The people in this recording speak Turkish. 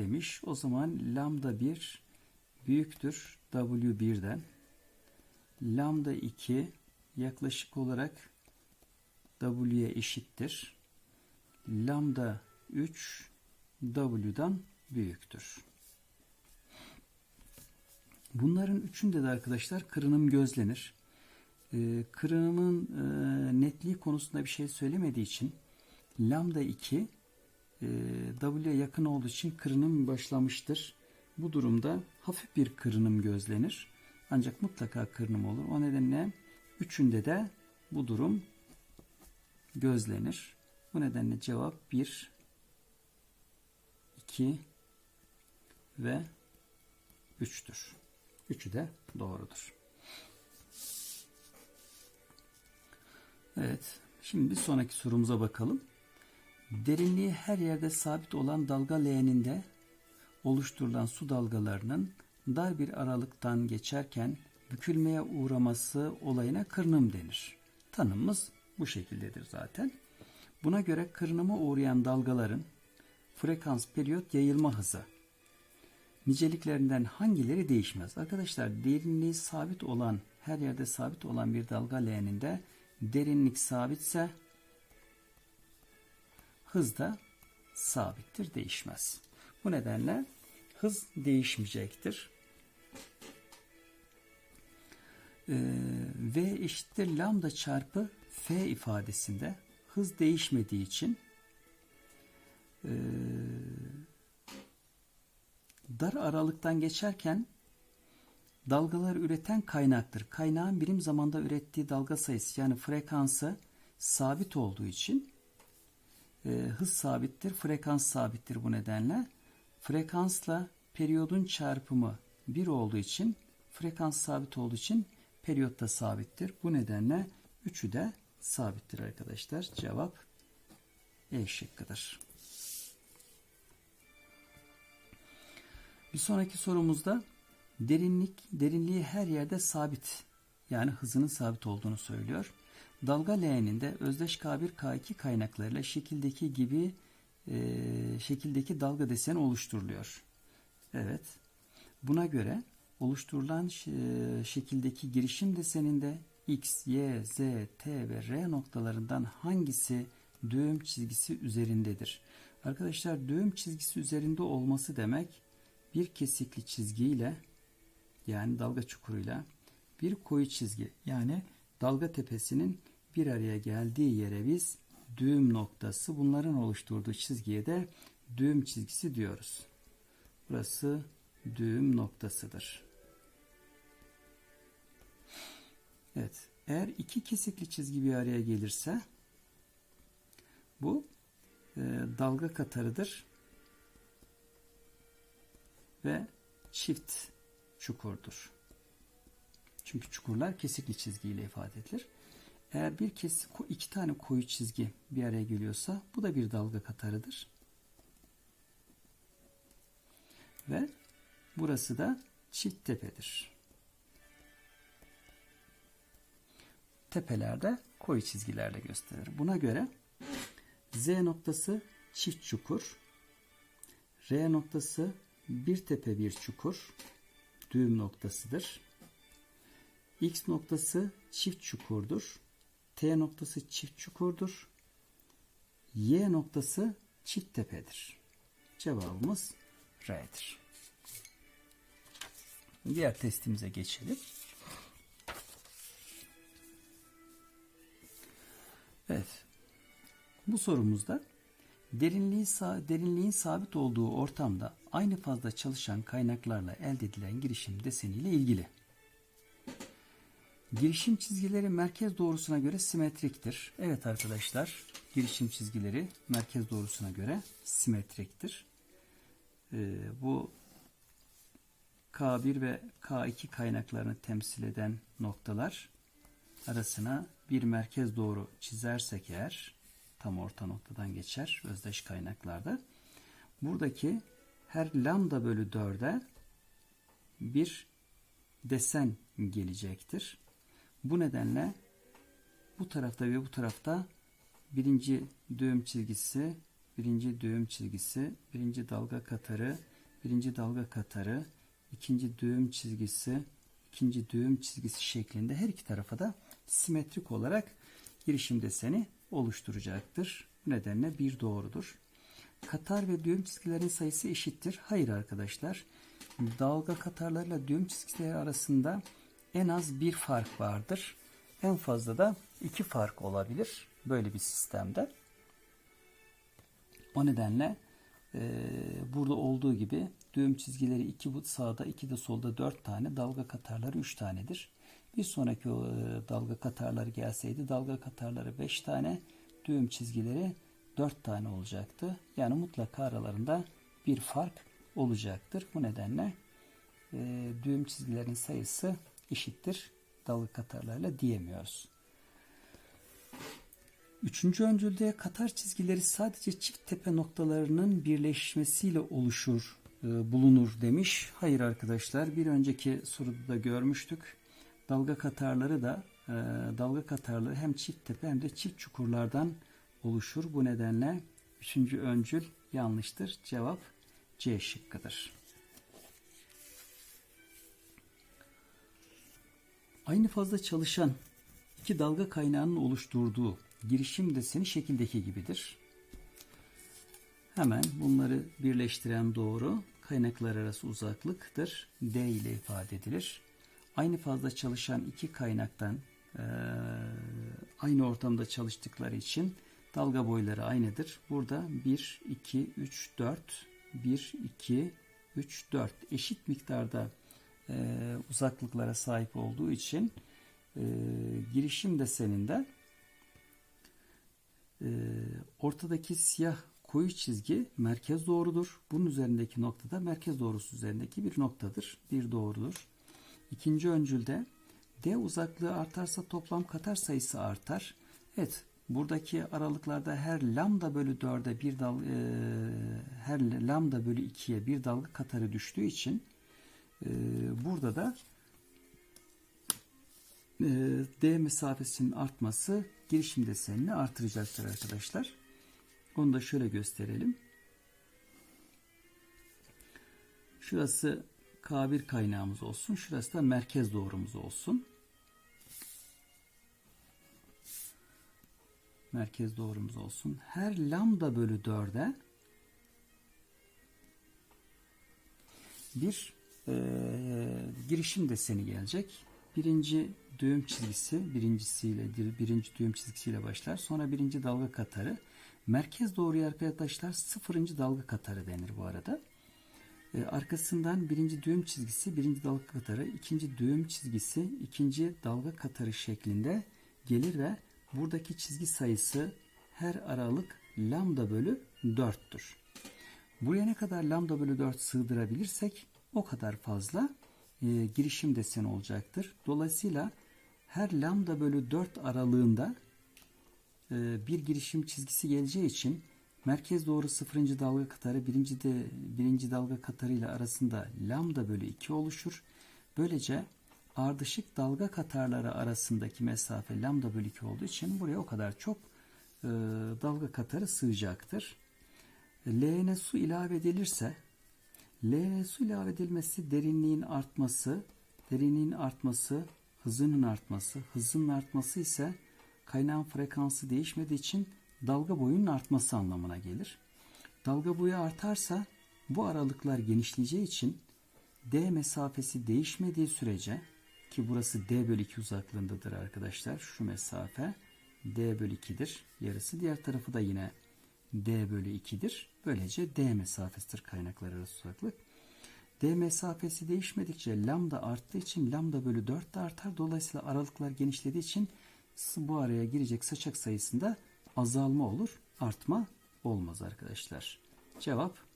demiş. O zaman lambda 1 büyüktür W1'den. Lambda 2 yaklaşık olarak W'ye eşittir. Lambda 3 W'dan büyüktür. Bunların üçünde de arkadaşlar kırınım gözlenir. Ee, kırınımın e, netliği konusunda bir şey söylemediği için lambda 2 e, W'ye yakın olduğu için kırınım başlamıştır. Bu durumda hafif bir kırınım gözlenir. Ancak mutlaka kırınım olur. O nedenle üçünde de bu durum gözlenir. Bu nedenle cevap 1, 2 ve 3'tür. Üçü de doğrudur. Evet. Şimdi bir sonraki sorumuza bakalım. Derinliği her yerde sabit olan dalga leğeninde oluşturulan su dalgalarının dar bir aralıktan geçerken bükülmeye uğraması olayına kırınım denir. Tanımımız bu şekildedir zaten. Buna göre kırınıma uğrayan dalgaların frekans, periyot, yayılma hızı niceliklerinden hangileri değişmez? Arkadaşlar derinliği sabit olan, her yerde sabit olan bir dalga leğeninde derinlik sabitse hız da sabittir, değişmez. Bu nedenle hız değişmeyecektir. Ee, v eşittir lambda çarpı f ifadesinde hız değişmediği için e, dar aralıktan geçerken dalgalar üreten kaynaktır. Kaynağın birim zamanda ürettiği dalga sayısı yani frekansı sabit olduğu için e, hız sabittir, frekans sabittir bu nedenle. Frekansla periyodun çarpımı 1 olduğu için frekans sabit olduğu için periyot da sabittir. Bu nedenle üçü de sabittir arkadaşlar. Cevap E şıkkıdır. Bir sonraki sorumuzda derinlik derinliği her yerde sabit yani hızının sabit olduğunu söylüyor. Dalga leğeninde özdeş K1 K2 kaynaklarıyla şekildeki gibi e, şekildeki dalga deseni oluşturuluyor. Evet. Buna göre oluşturulan e, şekildeki girişim deseninde X, Y, Z, T ve R noktalarından hangisi düğüm çizgisi üzerindedir? Arkadaşlar düğüm çizgisi üzerinde olması demek bir kesikli çizgiyle yani dalga çukuruyla bir koyu çizgi yani dalga tepesinin bir araya geldiği yere biz düğüm noktası bunların oluşturduğu çizgiye de düğüm çizgisi diyoruz. Burası düğüm noktasıdır. Evet. Eğer iki kesikli çizgi bir araya gelirse bu e, dalga katarıdır ve çift çukurdur. Çünkü çukurlar kesikli çizgiyle ifade edilir. Eğer bir kes iki tane koyu çizgi bir araya geliyorsa bu da bir dalga katarıdır. Ve burası da çift tepedir. Tepelerde koyu çizgilerle gösterilir. Buna göre Z noktası çift çukur, R noktası bir tepe bir çukur, düğüm noktasıdır. X noktası çift çukurdur. T noktası çift çukurdur. Y noktası çift tepedir. Cevabımız R'dir. Diğer testimize geçelim. Evet. Bu sorumuzda derinliği derinliğin sabit olduğu ortamda aynı fazla çalışan kaynaklarla elde edilen girişim deseniyle ilgili. Girişim çizgileri merkez doğrusuna göre simetriktir. Evet arkadaşlar, girişim çizgileri merkez doğrusuna göre simetriktir. Ee, bu K1 ve K2 kaynaklarını temsil eden noktalar arasına bir merkez doğru çizersek eğer tam orta noktadan geçer özdeş kaynaklarda. Buradaki her lambda bölü 4'e bir desen gelecektir. Bu nedenle bu tarafta ve bu tarafta birinci düğüm çizgisi birinci düğüm çizgisi, birinci dalga katarı, birinci dalga katarı, ikinci düğüm çizgisi, ikinci düğüm çizgisi şeklinde her iki tarafa da simetrik olarak girişim deseni oluşturacaktır. Bu nedenle bir doğrudur. Katar ve düğüm çizgilerin sayısı eşittir. Hayır arkadaşlar. Dalga katarlarıyla düğüm çizgileri arasında en az bir fark vardır. En fazla da iki fark olabilir böyle bir sistemde. O nedenle e, burada olduğu gibi düğüm çizgileri iki bu sağda iki de solda dört tane dalga katarları üç tanedir. Bir sonraki e, dalga katarları gelseydi dalga katarları beş tane düğüm çizgileri dört tane olacaktı. Yani mutlaka aralarında bir fark olacaktır. Bu nedenle e, düğüm çizgilerin sayısı eşittir dalga katarlarla diyemiyoruz. Üçüncü öncülde katar çizgileri sadece çift tepe noktalarının birleşmesiyle oluşur, e, bulunur demiş. Hayır arkadaşlar bir önceki soruda da görmüştük. Dalga katarları da e, dalga katarları hem çift tepe hem de çift çukurlardan oluşur. Bu nedenle üçüncü öncül yanlıştır. Cevap C şıkkıdır. Aynı fazla çalışan iki dalga kaynağının oluşturduğu girişim deseni şekildeki gibidir. Hemen bunları birleştiren doğru kaynaklar arası uzaklıktır. D ile ifade edilir. Aynı fazla çalışan iki kaynaktan aynı ortamda çalıştıkları için dalga boyları aynıdır. Burada 1, 2, 3, 4, 1, 2, 3, 4 eşit miktarda e, uzaklıklara sahip olduğu için e, girişim deseninde e, ortadaki siyah koyu çizgi merkez doğrudur. Bunun üzerindeki nokta da merkez doğrusu üzerindeki bir noktadır. Bir doğrudur. İkinci öncülde D uzaklığı artarsa toplam katar sayısı artar. Evet buradaki aralıklarda her lambda bölü 4'e bir dal e, her lambda bölü 2'ye bir dalga katarı düştüğü için e, burada da e, D mesafesinin artması girişim desenini artıracaktır arkadaşlar. Onu da şöyle gösterelim. Şurası K1 kaynağımız olsun. Şurası da merkez doğrumuz olsun. Merkez doğrumuz olsun. Her lambda bölü 4'e bir e, girişim deseni gelecek. Birinci düğüm çizgisi birincisiyle birinci düğüm çizgisiyle başlar. Sonra birinci dalga katarı. Merkez doğruya arkadaşlar sıfırıncı dalga katarı denir bu arada. Ee, arkasından birinci düğüm çizgisi birinci dalga katarı, ikinci düğüm çizgisi ikinci dalga katarı şeklinde gelir ve buradaki çizgi sayısı her aralık lambda bölü 4'tür. Buraya ne kadar lambda bölü 4 sığdırabilirsek o kadar fazla e, girişim deseni olacaktır. Dolayısıyla her lambda bölü 4 aralığında e, bir girişim çizgisi geleceği için merkez doğru sıfırıncı dalga katarı birinci de birinci dalga katarı ile arasında lambda bölü 2 oluşur. Böylece ardışık dalga katarları arasındaki mesafe lambda bölü 2 olduğu için buraya o kadar çok e, dalga katarı sığacaktır. L'ne su ilave edilirse L'ne su ilave edilmesi derinliğin artması, derinliğin artması, hızının artması, hızının artması ise kaynağın frekansı değişmediği için dalga boyunun artması anlamına gelir. Dalga boyu artarsa bu aralıklar genişleyeceği için D mesafesi değişmediği sürece ki burası D bölü 2 uzaklığındadır arkadaşlar. Şu mesafe D bölü 2'dir. Yarısı diğer tarafı da yine D bölü 2'dir. Böylece D mesafesidir kaynaklar arası uzaklık. D mesafesi değişmedikçe lambda arttığı için lambda bölü 4 de artar. Dolayısıyla aralıklar genişlediği için bu araya girecek saçak sayısında azalma olur. Artma olmaz arkadaşlar. Cevap